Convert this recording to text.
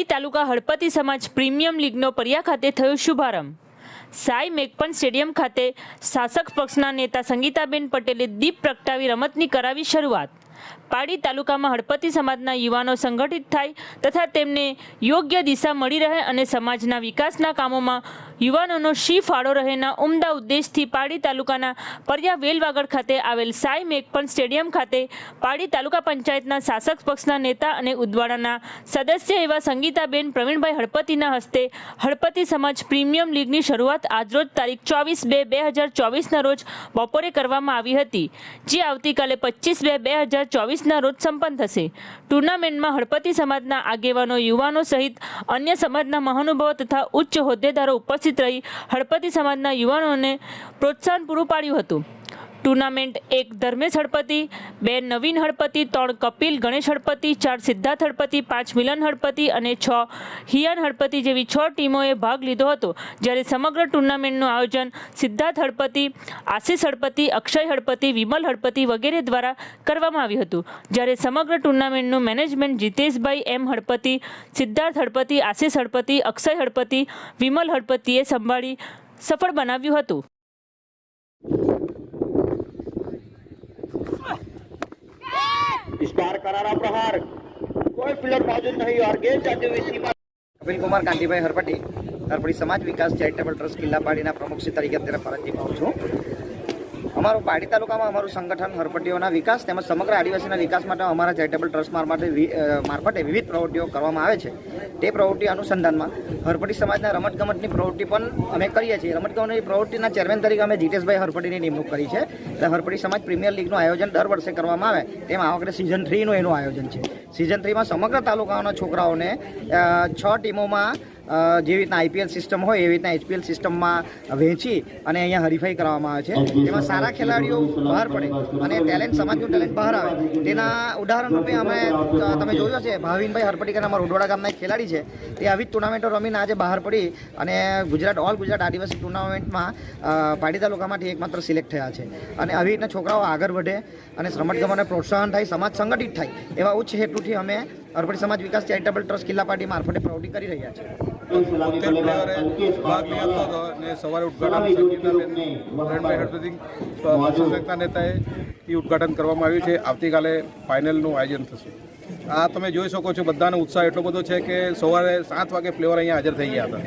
પાડી તાલુકા હળપતિ સમાજ પ્રીમિયમ લીગનો પરિયા ખાતે થયો શુભારંભ. સાઈ મેકપન સ્ટેડિયમ ખાતે શાસક પક્ષના નેતા સંગીતાબેન પટેલે દીપ પ્રગટાવી રમતની કરાવી શરૂઆત. પાડી તાલુકામાં હળપતિ સમાજના યુવાનો સંગઠિત થાય તથા તેમને યોગ્ય દિશા મળી રહે અને સમાજના વિકાસના કામોમાં યુવાનોનો શી ફાળો રહેના ઉમદા ઉદ્દેશથી પાડી તાલુકાના પરિયા વેલવાગડ ખાતે આવેલ સાઈ મેકપન સ્ટેડિયમ ખાતે પાડી તાલુકા પંચાયતના શાસક પક્ષના નેતા અને ઉદવાડાના સદસ્ય એવા સંગીતાબેન, પ્રવીણભાઈ હળપતિના હસ્તે હળપતિ સમાજ પ્રીમિયમ લીગની શરૂઆત આજરોજ તારીખ ચોવીસ બે બે હજાર ચોવીસના રોજ બપોરે કરવામાં આવી હતી, જે આવતીકાલે પચીસ બે બે હજાર ચોવીસના રોજ સંપન્ન થશે. ટુર્નામેન્ટમાં હળપતિ સમાજના આગેવાનો, યુવાનો સહિત અન્ય સમાજના મહાનુભાવો તથા ઉચ્ચ હોદ્દેદારો ઉપસ્થિત રહી હળપતિ સમાજના યુવાનોને પ્રોત્સાહન પૂરું પાડ્યું હતું. ટુર્નામેન્ટ એક ધર્મેશ હળપતિ, બે નવીન હળપતિ, ત્રણ કપિલ ગણેશ હળપતિ, ચાર સિદ્ધાર્થ હળપતિ, પાંચ મિલન હળપતિ અને છ હિયાન હળપતિ જેવી છ ટીમોએ ભાગ લીધો હતો. જ્યારે સમગ્ર ટુર્નામેન્ટનું આયોજન સિદ્ધાર્થ હળપતિ, આશિષ હળપતિ, અક્ષય હળપતિ, વિમલ હળપતિ વગેરે દ્વારા કરવામાં આવ્યું હતું. જ્યારે સમગ્ર ટુર્નામેન્ટનું મેનેજમેન્ટ જીતેશભાઈ એમ હળપતિ, સિદ્ધાર્થ હળપતિ, આશિષ હળપતિ, અક્ષય હળપતિ, વિમલ હળપતિએ સંભાળી સફળ બનાવ્યું હતું. પાર કરારા પ્રહાર. કોઈ ફિલ્ડર મોજૂદ નહીં ઓર ગેમ જાતિ સીમા કપિલકુમાર કાંતિભાઈ હરપટી હરપટી સમાજ વિકાસ ચેરિટેબલ ટ્રસ્ટ કિલ્લાપાડીના પ્રમુખ શ્રી તરીકે અત્યારે ફરજ નિભાવું છું. અમારું પાડી તાલુકામાં અમારું સંગઠન હરપટીઓના વિકાસ તેમજ સમગ્ર આદિવાસીના વિકાસ માટે અમારા ચેરિટેબલ ટ્રસ્ટ મારફતે મારફતે વિવિધ પ્રવૃત્તિઓ કરવામાં આવે છે. તે પ્રવૃત્તિ અનુસંધાનમાં હરપટી સમાજના રમતગમતની પ્રવૃત્તિ પણ અમે કરીએ છીએ. રમતગમતની પ્રવૃત્તિના ચેરમેન તરીકે અમે જીતેશભાઈ હરપટીની નિમણૂક કરી છે. એટલે હરપટી સમાજ પ્રીમિયર લીગનું આયોજન દર વર્ષે કરવામાં આવે. તેમાં આ વખતે સિઝન થ્રીનું એનું આયોજન છે. સિઝન થ્રીમાં સમગ્ર તાલુકાઓના છોકરાઓને છ ટીમોમાં જેવી રીતના આઈપીએલ સિસ્ટમ હોય, એવી રીતના એચપીએલ સિસ્ટમમાં વહેંચી અને અહીંયા હરીફાઈ કરવામાં આવે છે. એમાં સારા ખેલાડીઓ બહાર પડે અને ટેલેન્ટ સમાજનું ટેલેન્ટ બહાર આવે. તેના ઉદાહરણ રૂપે અમે તમે જોયું છે ભાવિનભાઈ હરપટીકર અમારા ઉડવાડા ગામના એક ખેલાડી છે. તે આવી જ ટુર્નામેન્ટો રમીને આજે બહાર પડી અને ગુજરાત ઓલ ગુજરાત આદિવાસી ટુર્નામેન્ટમાં પાટી તાલુકામાંથી એકમાત્ર સિલેક્ટ થયા છે. અને આવી રીતના છોકરાઓ આગળ વધે અને રમતગમતને પ્રોત્સાહન થાય, સમાજ સંગઠિત થાય, એવા ઉચ્ચ હેતુથી અમે હરપટી સમાજ વિકાસ ચેરિટેબલ ટ્રસ્ટ કિલ્લા પાર્ટી મારફતે પ્રવૃત્તિ કરી રહ્યા છીએ. બોતેર પ્લેયરે ભાગ લીધો હતો અને સવારે ઉદઘાટન સંગીતાબેન નેતાએ એ ઉદઘાટન કરવામાં આવ્યું છે. આવતીકાલે ફાઇનલનું આયોજન થશે. આ તમે જોઈ શકો છો બધાનો ઉત્સાહ એટલો બધો છે કે સવારે સાત વાગે પ્લેયર અહીંયા હાજર થઈ ગયા હતા.